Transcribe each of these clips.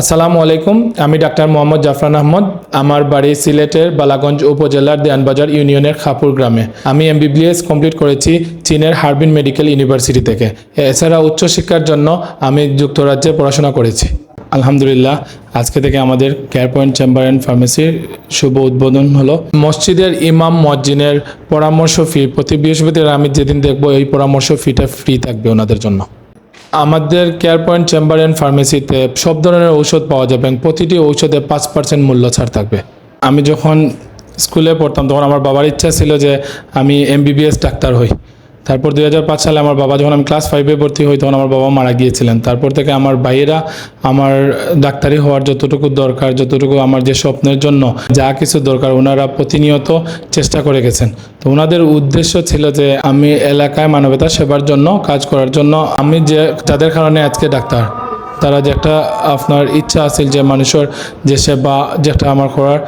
আসসালামু আলাইকুম, আমি ডাক্তার মোহাম্মদ জাফরান আহমদ, আমার বাড়ি সিলেটের বালাগঞ্জ উপজেলার দেয়ানবাজার ইউনিয়নের খাপুর গ্রামে। আমি এমবিবিএস কমপ্লিট করেছি চীনের হারবিন মেডিকেল ইউনিভার্সিটি থেকে। এছাড়া উচ্চশিক্ষার জন্য আমি যুক্তরাজ্যে পড়াশোনা করেছি। আলহামদুলিল্লাহ, আজকে থেকে আমাদের কেয়ার পয়েন্ট চেম্বার অ্যান্ড ফার্মেসির শুভ উদ্বোধন হলো। মসজিদের ইমাম মজ্জিনের পরামর্শ ফি প্রতি বৃহস্পতিবার আমি যেদিন দেখব, এই পরামর্শ ফিটা ফ্রি থাকবে ওনাদের জন্য। আমাদের কেয়ার পয়েন্ট চেম্বার অ্যান্ড ফার্মেসিতে সব ধরনের ঔষধ পাওয়া যাবে এবং প্রতিটি ঔষধে পাঁচ পার্সেন্ট মূল্য ছাড় থাকবে। আমি যখন স্কুলে পড়তাম, তখন আমার বাবার ইচ্ছা ছিল যে আমি এমবিবিএস ডাক্তার হই। তারপর দুই হাজার পাঁচ সালে আমার বাবা যখন আমি ক্লাস ফাইভে ভর্তি হই, তখন আমার বাবা মারা গিয়েছিলেন। তারপর থেকে আমার ভাইয়েরা আমার ডাক্তারি হওয়ার যতটুকু দরকার, যতটুকু আমার যে স্বপ্নের জন্য যা কিছু দরকার, ওনারা প্রতিনিয়ত চেষ্টা করে গেছেন। তো ওনাদের উদ্দেশ্য ছিল যে আমি এলাকায় মানবতা সেবার জন্য, কাজ করার জন্য আমি যে, যাদের কারণে আজকে ডাক্তার তারা যে একটা আপনার ইচ্ছা আছে যে মানুষের যে সেবা যেটা আমার করার,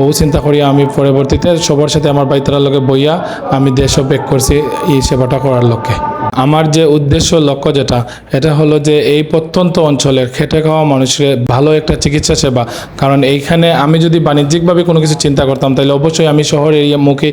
ও চিন্তা করি আমি পরবর্তীতে সবার সাথে আমার বাইতারার লগে বইয়া আমি দেশও ব্যাক করছি এই সেবাটা করার লক্ষ্যে। আমার যে উদ্দেশ্য লক্ষ্য যেটা, এটা হলো যে এই প্রত্যন্ত অঞ্চলের খেটে খাওয়া মানুষের ভালো একটা চিকিৎসা সেবা। কারণ এইখানে আমি যদি বাণিজ্যিকভাবে কোনো কিছু চিন্তা করতাম, তাহলে অবশ্যই আমি শহর এরিয়া মুখে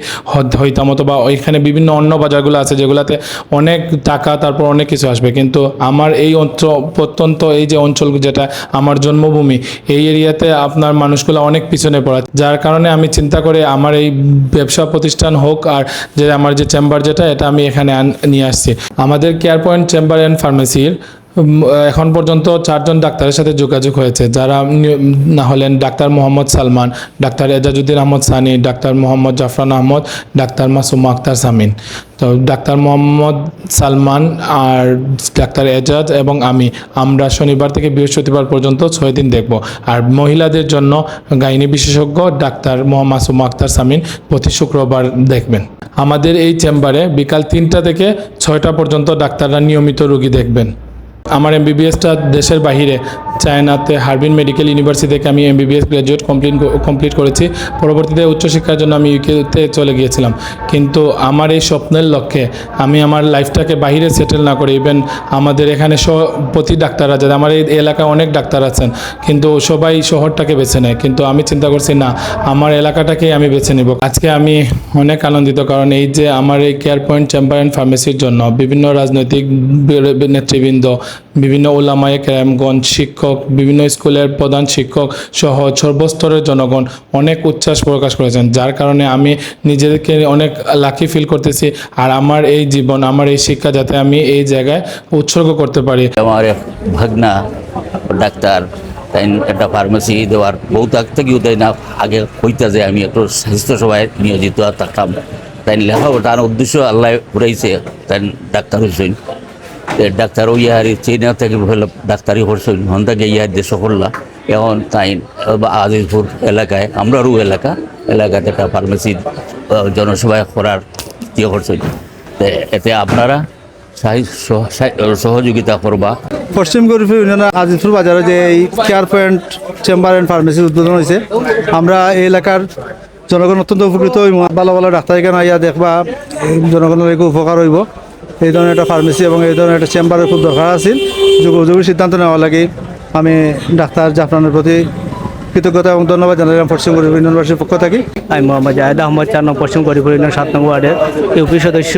হইতাম অথবা ওইখানে বিভিন্ন অন্য বাজারগুলো আছে, যেগুলোতে অনেক টাকা, তারপর অনেক কিছু আসবে। কিন্তু আমার এই অঞ্চল প্রত্যন্ত এই যে অঞ্চল যেটা, আমার জন্মভূমি, এই এরিয়াতে আপনার মানুষগুলো অনেক পিছনে পড়া। যার কারণে আমি চিন্তা করে আমার এই ব্যবসা প্রতিষ্ঠান হোক আর যে আমার যে চেম্বার যেটা, এটা আমি এখানে নিয়ে আসছি। আমাদের কেয়ার পয়েন্ট চেম্বার অ্যান্ড ফার্মেসির এখন পর্যন্ত চারজন ডাক্তারের সাথে যোগাযোগ হয়েছে। যারা না হলেন doctor Mohammad Salman, doctor Ejajuddin Ahmad Sunny, doctor Mohammad Jafran Ahmad, doctor Masuma Akhter Samin. তো ডাক্তার মোহাম্মদ সালমান আর ডাক্তার এজাজ এবং আমি, আমরা শনিবার থেকে বৃহস্পতিবার পর্যন্ত ছয় দিন দেখব। আর মহিলাদের জন্য গাইনি বিশেষজ্ঞ ডাক্তার মোহাম্মদ মাসুমা আক্তার সামিন প্রতি শুক্রবার দেখবেন। আমাদের এই চেম্বারে বিকাল তিনটা থেকে ছয়টা পর্যন্ত ডাক্তাররা নিয়মিত রোগী দেখবেন। আমার এমবিবিএসটা দেশের বাহিরে চায়নাতে হারবিন মেডিকেল ইউনিভার্সিটি থেকে আমি এমবিবিএস গ্র্যাজুয়েট কমপ্লিট কমপ্লিট করেছি। পরবর্তীতে উচ্চশিক্ষার জন্য আমি ইউকেতে চলে গিয়েছিলাম। কিন্তু আমার এই স্বপ্নের লক্ষ্যে আমি আমার লাইফটাকে বাহিরে সেটেল না করে ইভেন আমাদের এখানে প্রতি ডাক্তার আছে আমার এই এলাকায় অনেক ডাক্তার আছেন, কিন্তু সবাই শহরটাকে বেছে নেয়। কিন্তু আমি চিন্তা করছি, না, আমার এলাকাটাকেই আমি বেছে নেব। আজকে আমি অনেক আনন্দিত, কারণ এই যে আমার এই কেয়ার পয়েন্ট চেম্বার অ্যান্ড ফার্মেসির জন্য বিভিন্ন রাজনৈতিক নেতৃবৃন্দ বিভিন্ন ওলামায়ে কেরামগঞ্জ শিক্ষক, বিভিন্ন স্কুলের প্রধান শিক্ষক সহ সর্বস্তরের জনগণ অনেক উচ্ছ্বাস প্রকাশ করেছেন। যার কারণে আমি নিজেকে অনেক লাকি ফিল করতেছি আর আমার এই জীবন, আমার এই শিক্ষা যাতে আমি এই জায়গায় উৎসর্গ করতে পারি। আমার এক ভাগনা ডাক্তার, তাই একটা ফার্মেসি দেওয়ার বহুত আগ থেকেও তাই না, আগে হইতা যে আমি একটু স্বাস্থ্য সেবায় নিয়োজিত থাকতাম। তাই লেখা তার উদ্দেশ্য আল্লাহ ঘুরাইছে তাই ডাক্তার হইছেন তে ডাক্তার ওই আর চীনা থেকে ডাক্তারি করছেন হন থেকে ইয়ার দেশ করলা। এখন তাই আজিজপুর এলাকায়, আমরারও এলাকা, এলাকাতে একটা ফার্মেসি জনসেবা করার ইয়ে করছেন। এতে আপনারা সাহি- সহ- সাহি- সহযোগিতা করবা। পশ্চিম গরিফ ইউনিয়নের আজিজপুর বাজারে যে এই কেয়ার পয়েন্ট চেম্বার অ্যান্ড ফার্মেসির উদ্বোধন হয়েছে, আমরা এই এলাকার জনগণ অত্যন্ত উপকৃত ভালো ভালো ডাক্তার এখানে আইয়া দেখবা জনগণের উপকার হইব। এই ধরনের একটা ফার্মেসি এবং এই ধরনের একটা চেম্বারের খুব দরকার আছিল যোগাযোগের সিদ্ধান্ত নেওয়া লাগে আমি ডাক্তার জাফরানের প্রতি কৃতজ্ঞতা এবং ধন্যবাদ জানালাম পশ্চিম গরিফ ইউনিভার্সিটির পক্ষ থেকে। আমি মোহাম্মদ জাহেদ আহমদ চার নম্বর পশ্চিম গরিপুর ইউনিয়ন সাত নং ওয়ার্ডের ইউপি সদস্য।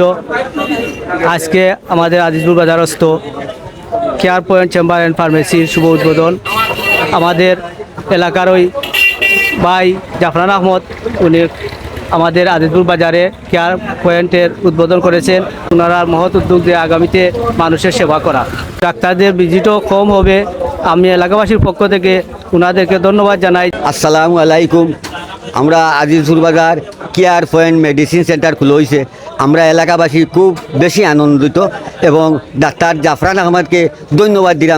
আজকে আমাদের আজিজপুর বাজারস্থ কেয়ার পয়েন্ট চেম্বার অ্যান্ড ফার্মেসির শুভ উদ্বোধন। আমাদের এলাকার ওই ভাই জাফরান আহমদ, উনি আমাদের আজিজপুর বাজারে কেয়ার পয়েন্টের উদ্বোধন করেছেন। ওনারা মহৎ উদ্যোগ দিয়ে আগামীতে মানুষের সেবা করা। ডাক্তারদের ভিজিটও কম হবে। আমি এলাকাবাসীর পক্ষ থেকে ওনাদেরকে ধন্যবাদ জানাই। আসসালামু আলাইকুম। আমরা আজিজুর বাজার কেয়ার পয়েন্ট মেডিসিন সেন্টার খুলে হয়েছে আমরা এলাকাবাসী খুব বেশি আনন্দিত এবং ডাক্তার জাফরান আহমদকে ধন্যবাদ দিলাম।